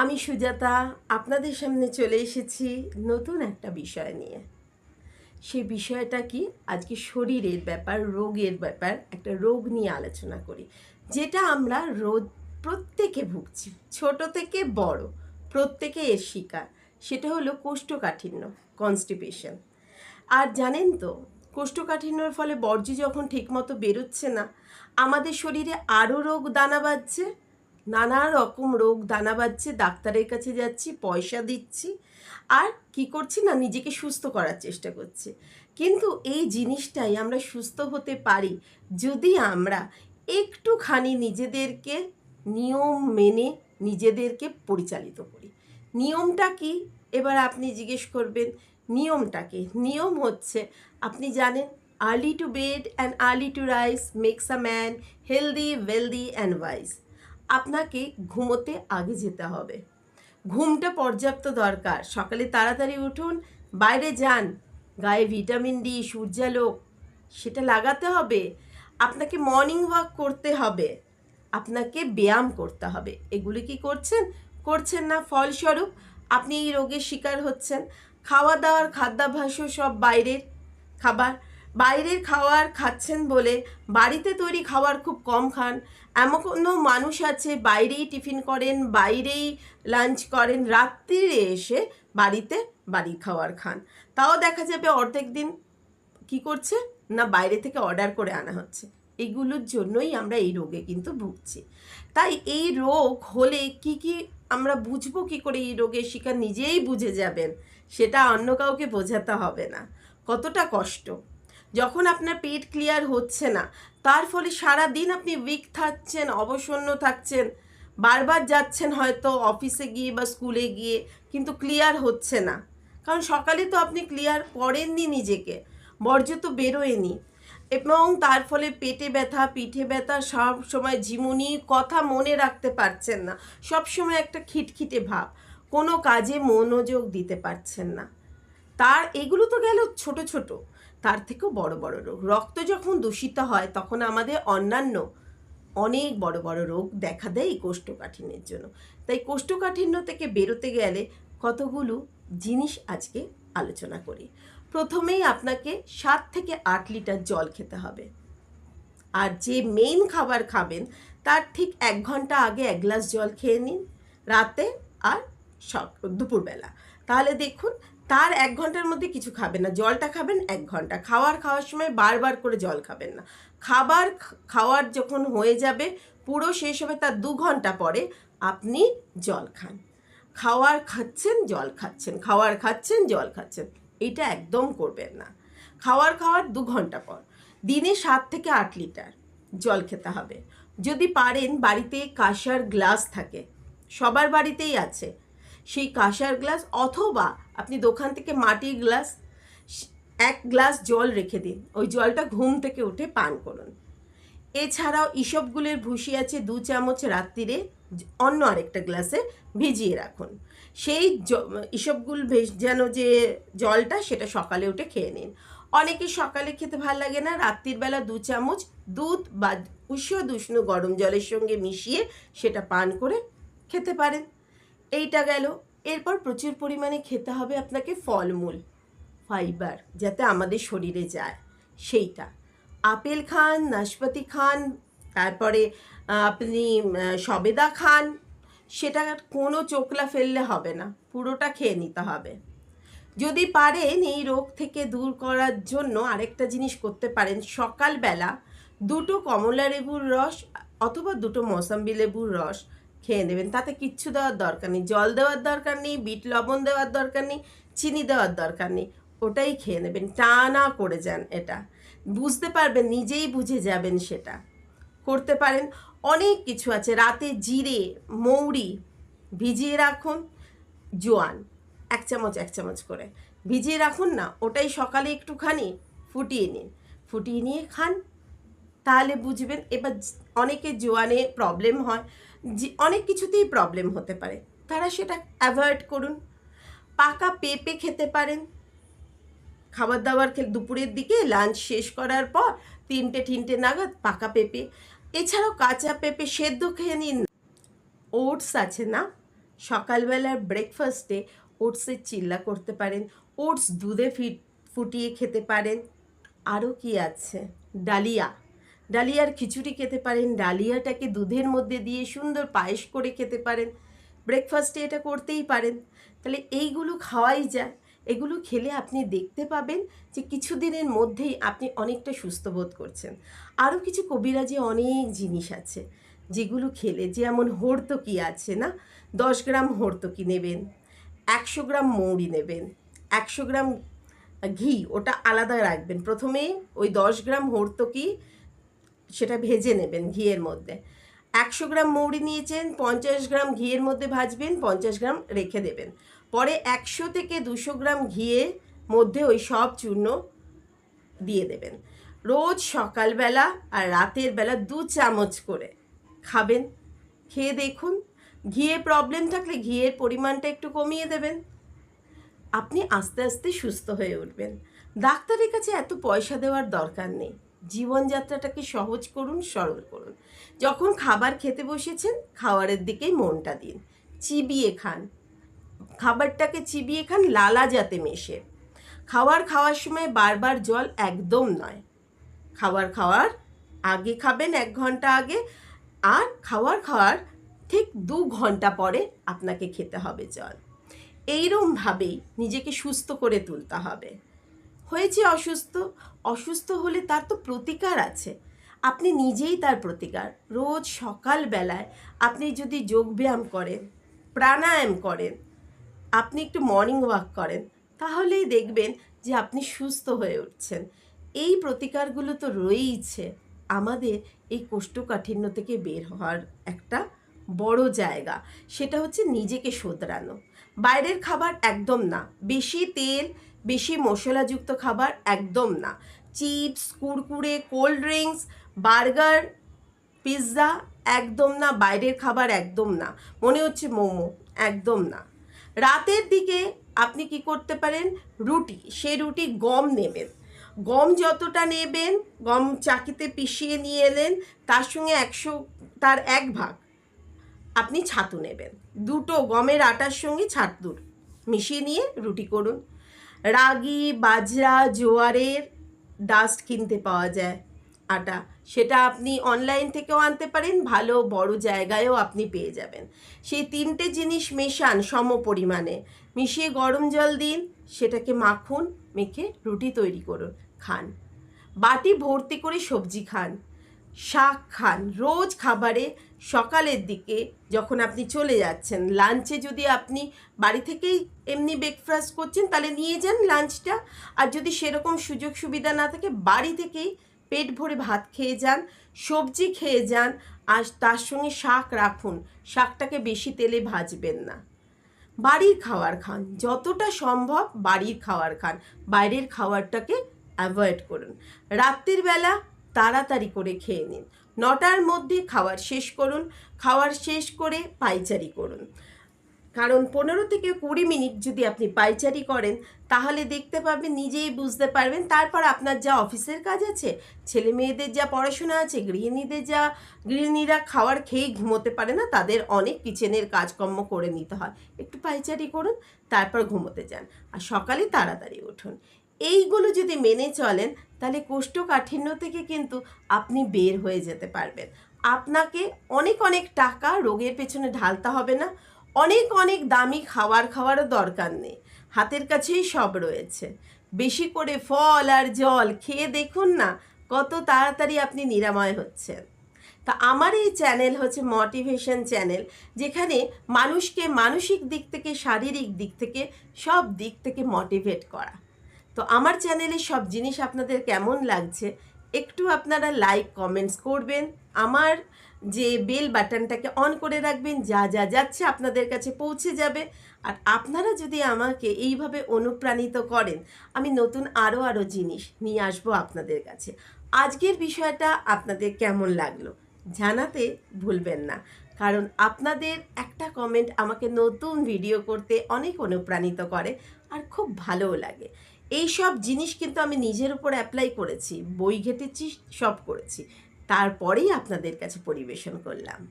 আমি সুজাতা আপনাদের সামনে চলে এসেছি নতুন একটা বিষয় নিয়ে। সেই বিষয়টা কি? আজকে শরীরের ব্যাপার, রোগের ব্যাপার একটা রোগ নিয়ে আলোচনা করি, যেটা আমরা রোজ প্রত্যেকে ভুগছি, ছোট থেকে বড়, প্রত্যেকে এর শিকার। সেটা হলো কোষ্ঠকাঠিন্য কনস্টিপেশন আর জানেন তো, কোষ্ঠকাঠিন্যর ফলে বর্জ্য যখন ঠিকমতো বেরোচ্ছে না, আমাদের শরীরে আরও রোগ দানা বাঁধছে নানা রকম রোগ দানা বাঁধছে, ডাক্তারের কাছে যাচ্ছি, পয়সা দিচ্ছি, আর কি করছি না, নিজেকে সুস্থ করার চেষ্টা করছি। কিন্তু এই জিনিসটাই আমরা সুস্থ হতে পারি যদি আমরা একটুখানি নিজেদেরকে নিয়ম মেনে নিজেদেরকে পরিচালিত করি। নিয়মটা কি? এবার আপনি জিজ্ঞেস করবেন, নিয়মটা কি? নিয়ম হচ্ছে, আপনি জানেন early to bed and early to rise makes a man healthy wealthy and wise আপনাকে ঘুমোতে আগে যেতে হবে। ঘুমটা পর্যাপ্ত দরকার। সকালে তাড়াতাড়ি উঠুন, বাইরে যান, গায়ে ভিটামিন ডি, সূর্যালোক, সেটা লাগাতে হবে। আপনাকে মর্নিং ওয়াক করতে হবে। আপনাকে ব্যায়াম করতে হবে। এগুলি কি করছেন? করছেন না, ফলস্বরূপ আপনি এই রোগের শিকার হচ্ছেন। খাওয়া দাওয়ার, খাদ্যাভ্যাসও সব বাইরের খাবার। বাইরের খাওয়ার খাচ্ছেন বলে বাড়িতে তৈরি খাবার খুব কম খান। এমন কোনো মানুষ আছে বাইরেই টিফিন করেন, বাইরেই লাঞ্চ করেন, রাত্রিরে এসে বাড়িতে বাড়ির খাবার খান। তাও দেখা যাবে অর্ধেক দিন কি করছে, না বাইরে থেকে অর্ডার করে আনা হচ্ছে। এগুলোর জন্যই আমরা এই রোগে কিন্তু ভুগছি। তাই এই রোগ হলে কি কি আমরা বুঝব কি করে এই রোগের শিকার নিজেই বুঝে যাবেন, সেটা অন্য কাউকে বোঝাতে হবে না। কতটা কষ্ট। যখন আপনার পেট ক্লিয়ার হচ্ছে না, তার ফলে সারা দিন আপনি উইক থাকছেন, অবসন্ন থাকছেন, বারবার যাচ্ছেন হয়তো অফিসে গিয়ে বা স্কুলে গিয়ে, কিন্তু ক্লিয়ার হচ্ছে না। কারণ সকালে তো আপনি ক্লিয়ার করেননি নিজেকে, বর্জ্য তো বেরোয়নি। এবং তার ফলে পেটে ব্যথা, পিঠে ব্যথা, সব সময় ঝিমুনি কথা মনে রাখতে পারছেন না। সব সময় একটা খিটখিটে ভাব, কোনো কাজে মনোযোগ দিতে পারছেন না। তার, এগুলো তো গেল ছোট ছোট। তার থেকেও বড় বড় রোগ। রক্ত যখন দূষিত হয়, তখন আমাদের অন্যান্য অনেক বড় বড় রোগ দেখা দেয় এই কোষ্ঠকাঠিন্যের জন্য। তাই কোষ্ঠকাঠিন্য থেকে বেরোতে গেলে কতগুলো জিনিস আজকে আলোচনা করি। প্রথমেই আপনাকে সাত থেকে আট লিটার জল খেতে হবে। আর যে মেইন খাবার খাবেন, তার ঠিক এক ঘণ্টা আগে এক গ্লাস জল খেয়ে নিন, রাতে আর সক, দুপুরবেলা। তাহলে দেখুন তার এক ঘণ্টার মধ্যে কিছু খাবেন না। জলটা খাবেন এক ঘণ্টা। খাওয়ার খাওয়ার সময় বারবার করে জল খাবেন না। খাবার খাওয়ার যখন হয়ে যাবে, পুরো শেষ হবে তার দু ঘণ্টা পরে আপনি জল খান। খাওয়ার খাচ্ছেন, জল খাচ্ছেন। খাওয়ার খাচ্ছেন, জল খাচ্ছেন। এটা একদম করবেন না। খাওয়ার খাওয়ার দু ঘণ্টা পর। দিনে সাত থেকে আট লিটার জল খেতে হবে। যদি পারেন, বাড়িতে কাঁসার গ্লাস থাকে। সবার বাড়িতেই আছে। সেই কাঁসার গ্লাস অথবা আপনি দোকান থেকে মাটির গ্লাস, এক গ্লাস জল রেখে দিন। ওই জলটা ঘুম থেকে উঠে পান করুন। এছাড়াও ইসবগুলের ভুসি আছে দু চামচ রাত্রিরে অন্য আরেকটা গ্লাসে ভিজিয়ে রাখুন। সেই ইসবগুল ভেজানো যে জলটা, সেটা সকালে উঠে খেয়ে নিন। অনেকে সকালে খেতে ভালো লাগে না রাত্রির বেলা দু চামচ দুধ বা উষ্ণ দুষ্ণ গরম জলের সঙ্গে মিশিয়ে সেটা পান করে খেতে পারেন। এইটা গেল। এরপর প্রচুর পরিমাণে খেতে হবে আপনাকে ফলমূল, ফাইবার, যাতে আমাদের শরীরে যায়। সেইটা। আপেল খান, নাশপাতি খান, তারপরে আপনি সবেদা খান, সেটা কোনো চোখলা ফেললে হবে না। পুরোটা খেয়ে নিতে হবে। যদি পারেন এই রোগ থেকে দূর করার জন্য আরেকটা জিনিস করতে পারেন। সকালবেলা দুটো কমলা লেবুর রস অথবা দুটো মৌসাম্বি লেবুর রস খেয়ে নেবেন। তাতে কিচ্ছু দেওয়ার দরকার নেই। জল দেওয়ার দরকার নেই, বিট, লবণ দেওয়ার দরকার নেই, চিনি দেওয়ার দরকার নেই, ওটাই খেয়ে নেবেন। টানা করে যান এটা। বুঝতে পারবেন, নিজেই বুঝে যাবেন সেটা। করতে পারেন। অনেক কিছু আছে। রাতে জিরে, মৌরি ভিজিয়ে রাখুন, জোয়ান, এক চামচ এক চামচ করে। ভিজিয়ে রাখুন না, ওটাই সকালে একটুখানি ফুটিয়ে নিন। ফুটিয়ে নিয়ে খান তাহলে বুঝবেন, এবার অনেকে জোয়ানে প্রবলেম হয়, যে অনেক কিছুতেই প্রবলেম হতে পারে। তারা সেটা অ্যাভয়েড করুন। পাকা পেঁপে খেতে পারেন। খাবার দাবার খেলে দুপুরের দিকে লাঞ্চ শেষ করার পর তিনটে তিনটে নাগাদ পাকা পেঁপে। এছাড়াও কাঁচা পেঁপে সেদ্ধ খেয়ে নিন। ওটস আছে না? সকালবেলার ব্রেকফাস্টে ওটসের চিল্লা করতে পারেন। ওটস দুধে ফিট, ফুটিয়ে খেতে পারেন। আরও কি আছে? ডালিয়া। ডালিয়ার খিচুড়ি খেতে পারেন ডালিয়াটাকে দুধের মধ্যে দিয়ে সুন্দর পায়েস করে খেতে পারেন ব্রেকফাস্টে এটা করতেই পারেন। তাহলে এইগুলো খাওয়াই যায়। এগুলো খেলে আপনি দেখতে পাবেন যে কিছুদিনের মধ্যেই আপনি অনেকটা সুস্থ বোধ করছেন। আরও কিছু কবিরাজি অনেক জিনিস আছে যেগুলো খেলে, যেমন হর্তকি আছে না? দশ গ্রাম হর্তকি নেবেন, একশো গ্রাম মৌরি নেবেন, একশো গ্রাম ঘি, ওটা আলাদা রাখবেন। প্রথমে ওই দশ গ্রাম হর্তকি সেটা ভেজে নেবেন ঘিয়ের মধ্যে। একশো গ্রাম মৌরি নিয়েছেন, পঞ্চাশ গ্রাম ঘিয়ের মধ্যে ভাজবেন, পঞ্চাশ গ্রাম রেখে দেবেন। পরে একশো থেকে দুশো গ্রাম ঘিয়ের মধ্যে ওই সব চূর্ণ দিয়ে দেবেন। রোজ সকালবেলা আর রাতের বেলা দু চামচ করে খাবেন। খেয়ে দেখুন, ঘিয়ে প্রবলেম থাকলে ঘিয়ের পরিমাণটা একটু কমিয়ে দেবেন। আপনি আস্তে আস্তে সুস্থ হয়ে উঠবেন। ডাক্তারের কাছে এত পয়সা দেওয়ার দরকার নেই। জীবনযাত্রাটাকে সহজ করুন, সরল করুন। যখন খাবার খেতে বসেছেন, খাবারের দিকেই মনটা দিন। চিবিয়ে খান। খাবারটাকে চিবিয়ে খান, লালা যাতে মেশে। খাবার খাওয়ার সময় বারবার জল একদম নয়। খাবার খাওয়ার আগে খাবেন এক ঘণ্টা আগে, আর খাবার খাওয়ার ঠিক দু ঘণ্টা পরে আপনাকে খেতে হবে জল। এইরমভাবেই নিজেকে সুস্থ করে তুলতে হবে। হয়েছে অসুস্থ? অসুস্থ হলে তার তো প্রতিকার আছে। আপনি নিজেই তার প্রতিকার। রোজ সকালবেলায় আপনি যদি যোগব্যায়াম করেন, প্রাণায়াম করেন, আপনি একটু মর্নিং ওয়াক করেন, তাহলেই দেখবেন যে আপনি সুস্থ হয়ে উঠছেন। এই প্রতিকারগুলো তো রয়েইছে। আমাদের এই কোষ্ঠকাঠিন্য থেকে বের হওয়ার একটা বড় জায়গা। সেটা হচ্ছে নিজেকে শোধরানো। বাইরের খাবার একদম না। বেশি তেল বেশি মশলাযুক্ত খাবার একদম না। Chips, Kurkure, cold drinks, burger, pizza একদম না, বাইরের খাবার একদম না। মনে হচ্ছে মোমো, একদম না। রাতের দিকে আপনি কি করতে পারেন? রুটি, সেই রুটি গম নেবেন। গম যতটা নেবেন, গম চাকিতে পিষিয়ে নিয়ে এলেন, তার সঙ্গে একশো, তার এক ভাগ আপনি ছাতু নেবেন। দুটো গমের আটার সঙ্গে ছাতুর মিশিয়ে নিয়ে রুটি করুন। রাগি বাজরা জোয়ারের ডাস্ট কিনতে পাওয়া যায় আটা। সেটা আপনি অনলাইন থেকেও আনতে পারেন, ভালো বড় জায়গায়ও আপনি পেয়ে যাবেন। সেই তিনটে জিনিস মেশান সম পরিমাণে। মিশিয়ে গরম জল দিন, সেটাকে মাখুন, মেখে রুটি তৈরি করুন, খান। বাটি ভর্তি করে সবজি খান। শাক খান। রোজ খাবারে সকালের দিকে যখন আপনি চলে যাচ্ছেন লাঞ্চে যদি আপনি বাড়ি থেকেই এমনি ব্রেকফাস্ট করছেন, তাহলে নিয়ে যান লাঞ্চটা আর যদি সেরকম সুযোগ সুবিধা না থাকে, বাড়ি থেকেই পেট ভরে ভাত খেয়ে যান, সবজি খেয়ে যান, আর তার সঙ্গে শাক রাখুন। শাকটাকে বেশি তেলে ভাজবেন না। বাড়ির খাবার খান। যতটা সম্ভব বাড়ির খাওয়ার খান। বাইরের খাবারটাকে অ্যাভয়েড করুন। রাত্রির বেলা তাড়াতাড়ি করে খেয়ে নিন। নটার মধ্যে খাওয়ার শেষ করুন, খাওয়ার শেষ করে পাইচারি করুন। কারণ পনেরো থেকে কুড়ি মিনিট যদি আপনি পাইচারি করেন, তাহলে দেখতে পাবেন, নিজেই বুঝতে পারবেন। তারপর আপনার যা অফিসের কাজ আছে, ছেলে মেয়েদের যা পড়াশোনা আছে, গৃহিণীদের যা, গৃহিণীরা খাওয়ার খেয়ে ঘুমোতে পারে না, তাদের অনেক কিচেনের কাজকর্ম করে নিতে হয়। একটু পাইচারি করুন, তারপর ঘুমোতে যান। আর সকালে তাড়াতাড়ি উঠুন। এইগুলো যদি মেনে চলেন, তাহলে কোষ্ঠকাঠিন্য থেকে কিন্তু আপনি বের হয়ে যেতে পারবেন। আপনাকে অনেক অনেক টাকা রোগের পেছনে ঢালতে হবে না। অনেক অনেক দামি খাবার খাওয়ারও দরকার নেই। হাতের কাছেই সব রয়েছে। বেশি করে ফল আর জল খেয়ে দেখুন না, কত তাড়াতাড়ি আপনি নিরাময় হচ্ছেন। তা আমার এই চ্যানেল হচ্ছে মোটিভেশন চ্যানেল, যেখানে মানুষকে মানসিক দিক থেকে, শারীরিক দিক থেকে, সব দিক থেকে মোটিভেট করা। তো আমার চ্যানেলে সব জিনিস আপনাদের কেমন লাগছে, একটু আপনারা লাইক কমেন্টস করবেন। আমার যে বেল বাটনটাকে অন করে রাখবেন, যা যা যাচ্ছে আপনাদের কাছে পৌঁছে যাবে। আর আপনারা যদি আমাকে এইভাবে অনুপ্রাণিত করেন, আমি নতুন আরও আরও জিনিস নিয়ে আসব আপনাদের কাছে। আজকের বিষয়টা আপনাদের কেমন লাগল জানাতে ভুলবেন না। কারণ আপনাদের একটা কমেন্ট আমাকে নতুন ভিডিও করতে অনেক অনুপ্রাণিত করে আর খুব ভালোও লাগে। এই সব জিনিস কিন্তু আমি নিজের উপর অ্যাপ্লাই করেছি। বই ঘেটেছি, সব করেছি। তারপরেই আপনাদের কাছে পরিবেশন করলাম।